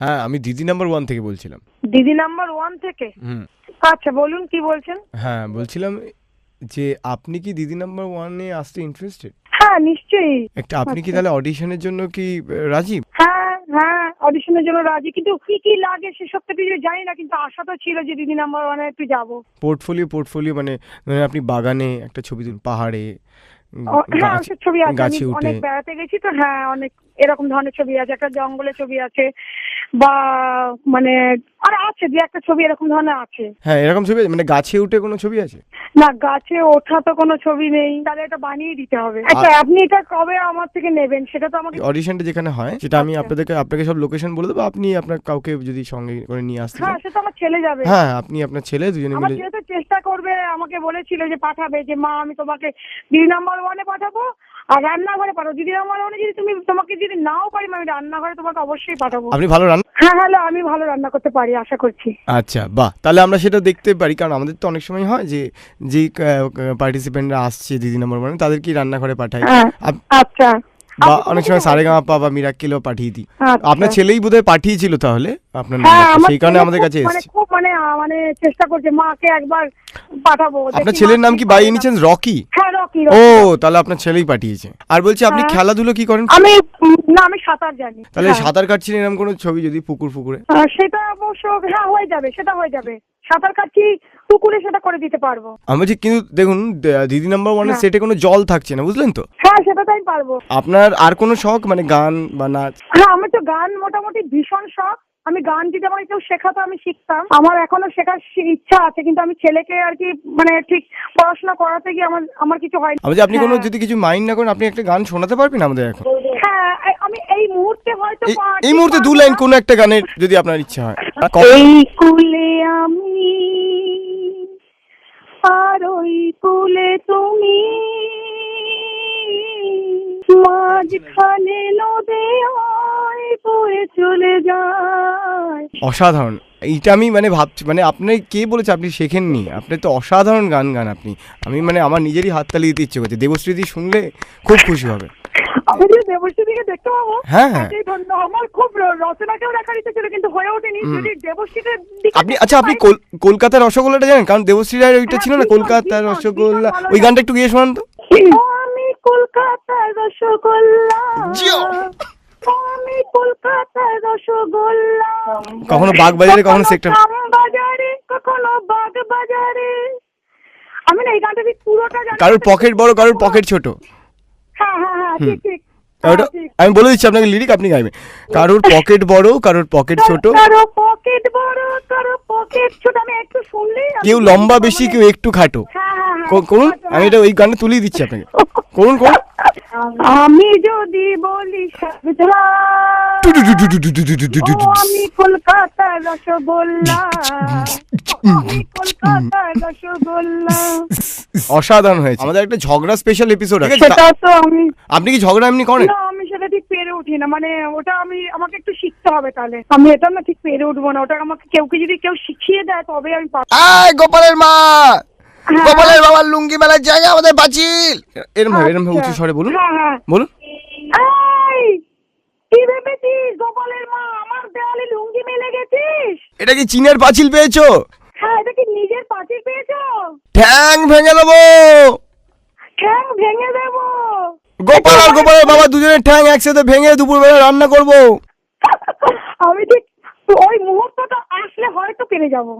হ্যাঁ আমি দিদি নাম্বার ওয়ান থেকে বলছিলাম। দিদি নাম্বার ওয়ান থেকে? হুম। আচ্ছা বলুন কি বলছেন? হ্যাঁ বলছিলাম যে আপনি কি দিদি নাম্বার ওয়ানে আসতে ইন্টারেস্টেড হ্যাঁ নিশ্চয়ই। একটা আপনি কি। তাহলে অডিশনের জন্য কি রাজি? হ্যাঁ হ্যাঁ অডিশনের জন্য রাজি। কিন্তু কি কি লাগে সেসব তো কিছু জানি না কিন্তু আশা তো ছিল যে দিদি নাম্বার ওয়ানে একটু যাব। পোর্টফোলিও পোর্টফোলিও মানে ধরেন আপনি বাগানে একটা ছবি তুলুন পাহাড়ে হ্যাঁ ওসব ছবি আছে আমি অনেক বেড়াতে গেছি তো হ্যাঁ অনেক এরকম ধরনের ছবি আছে একটা জঙ্গলের ছবি আছে বা মানে আর আছে দু একটা ছবি এরকম ধরনের আছে। হ্যাঁ এরকম ছবি? মানে গাছে উঠে কোনো ছবি আছে? না গাছে ওঠা তো কোনো ছবি নেই তাহলে এটা বানিয়ে দিতে হবে। আচ্ছা আপনি এটা কবে আমার থেকে নেবেন? সেটা তো আমাকে অডিশনটা যেখানে হয় সেটা আমি আচ্ছা। আপনাদেরকে আপনাকে সব লোকেশন বলে দেবো আপনি আপনার কাউকে যদি সঙ্গে করে নিয়ে আসতে হ্যাঁ চান। সে তো আমার ছেলে যাবে। হ্যাঁ আপনি আপনার ছেলে দুজনে আমার মিলে চেষ্টা করবে আমাকে বলেছিল যে পাঠাবে যে মা আমি তোমাকে দিদি নাম্বার ওয়ানে পাঠাবো আর রান্নাঘরে পাঠাবো। দিদি নাম্বার ওয়ানে যদি তুমি তোমাকে যদি নাও পারি আমি রান্নাঘরে তোমাকে অবশ্যই পাঠাবো। আপনি ভালো রান্না হ্যাঁ হ্যালো আমি ভালো রান্না করতে পারি আশা করছি। আচ্ছা বাহ তাহলে আমরা সেটা দেখতে পারি কারণ আমাদের তো অনেক সময় হয় যে যেই পার্টিসিপেন্টরা আসছে দিদি নম্বর মানে তাদেরকে রান্নাঘরে পাঠাই। হ্যাঁ আচ্ছা। বা অনেক সময় সারে বা মিরাক্কেলও পাঠিয়ে দিই আচ্ছা। আপনার ছেলেই বোধহয় পাঠিয়েছিল তাহলে? আপনার হ্যাঁ সেই কারণে আমাদের কাছে মানে এসেছে। খুব মানে মানে চেষ্টা করছে মাকে একবার পাঠাবো। আপনার ছেলের নাম কি বাই পারে এনি না। Chance Rocky? হ্যাঁ রকি ও তাহলে আপনার ছেলেই পাঠিয়েছে। আর বলছি আপনি হ্যাঁ। খেলাধুলো কি করেন? আমি না আমি সাঁতার জানি। তাহলে হ্যাঁ। সাঁতার কাটছেন এরকম কোনো ছবি যদি পুকুর ফুকুরে সেটা অবশ্য হ্যাঁ হয়ে যাবে সেটা হয়ে যাবে। সাঁতার কাটছি পুকুরে সেটা করে দিতে পারব। আমি বলছি কিন্তু দেখুন দিদি নাম্বার ওয়ানের হ্যাঁ। সেটে কোনো জল থাকছে না বুঝলেন তো? হ্যাঁ সেটা তো আমি পারব। আপনার আর কোনো শখ? মানে গান বা নাচ? হ্যাঁ আমার তো গান মোটামুটি ভীষণ শখ। আমি গান যদি আমাকে কেউ শেখাতো আমি শিখতাম। আমার এখনও শেখার ইচ্ছা আছে কিন্তু আমি ছেলেকে আর কি মানে ঠিক পড়াশোনা করাতে গিয়ে আমার আমার কিছু হয়নি আমি আপনি কোনো হ্যাঁ। যদি কিছু মাইন্ড না করেন আপনি একটা গান শোনাতে পারবেন আমাদের এখন? হ্যাঁ এই- আমি এই মুহূর্তে হয়তো এই- মুহূর্তে দু লাইন। কোনো একটা গানের যদি আপনার ইচ্ছা হয়। এই কুলে আমি আর ওই কুলে তুমি। মাঝখানে নদে বয়ে চলে যায়। অসাধারণ। এইটা আমি মানে ভাবছি মানে আপনি কে বলেছে আপনি শেখেননি? আপনি তো অসাধারণ গান গান আপনি। আমি মানে আমার নিজেরই হাততালি দিতে ইচ্ছে করছে। দেবশ্রীদি শুনলে খুব খুশি হবে। আমি যদি দেবশ্রীদিকে দেখতে পাবো হ্যাঁ, হ্যাঁ। তাতেই আমার খুব রচনাকেও দেখার ইচ্ছে ছিল কিন্তু হয়ে ওঠেনি। যদি দেবশ্রীকে আপনি আচ্ছা আপনি কলকাতার রসগোল্লাটা জানেন? কারণ দেবশ্রী রায়ের ওইটা হ্যাঁ, ছিল না কলকাতার রসগোল্লা। ওই গানটা একটু গিয়ে শোনান তো। আমি কলকাতার রসগোল্লা। আমি কলকাতার রসগোল্লা। কখনো বাগবাজারে, কখনো সেক্টর- বাজারে কখনো বাগ বাজারে। আমি না এই গানটা পুরোটা জানি কারোর পকেট বড় কারোর পকেট ছোট। ঠিক ঠিক ওটা হ্যাঁ, আমি বলে দিচ্ছি আপনাকে লিরিক আপনি গাইবেন। কারোর পকেট বড় কারোর পকেট ছোট। কারও পকেট বড় কারও পকেট ছোট আমি একটু শুনলেই কেউ লম্বা বেশি কেউ একটু খাটো। হ্যাঁ হ্যাঁ হ্যাঁ করুন আমি এটা ওই গানে তুলিয়ে দিচ্ছি আপনাকে। করুন করুন। আমি যদি বলি সাবধান আমি কলকাতার রসগোল্লা অসাধারণ হয়েছে। আমাদের একটা ঝগড়া স্পেশাল এপিসোড আছে। সেটা তো আমি আপনি কি ঝগড়া এমনি করেন? না আমি সেটা ঠিক পেরে উঠি না। মানে ওটা আমি আমাকে একটু শিখতে হবে তাহলে। আমি এটা না ঠিক পেরে উঠবো না। ওটা আমাকে কেউকে যদি কেউ শিখিয়ে দেয় তবে আমি গোপালের মা। গোপালের বাবার লুঙ্গি মেলার জায়গা আমাদের পাঁচিল। এরম ভাবে এরম ভাবে উঁচু আচ্ছা। স্বরে বলুন। হ্যাঁ হ্যাঁ। বলুন। এই, কি ভেবেছিস গোপালের মা? আমার দেওয়ালে লুঙ্গি মেলে গেছিস? এটা কি চীনের পাঁচিল পেয়েছ? হ্যাঁ এটা কি নিজের পেয়েছ? ঠ্যাং ভেঙে দেবো। ঠ্যাং ভেঙে দেবো। গোপাল আর গোপালের বাবা দুজনের ঠ্যাং একসাথে ভেঙে দুপুরবেলা রান্না করব। আমি ঠিক ওই মুহূর্তটা আসলে হয়তো পেরে যাব।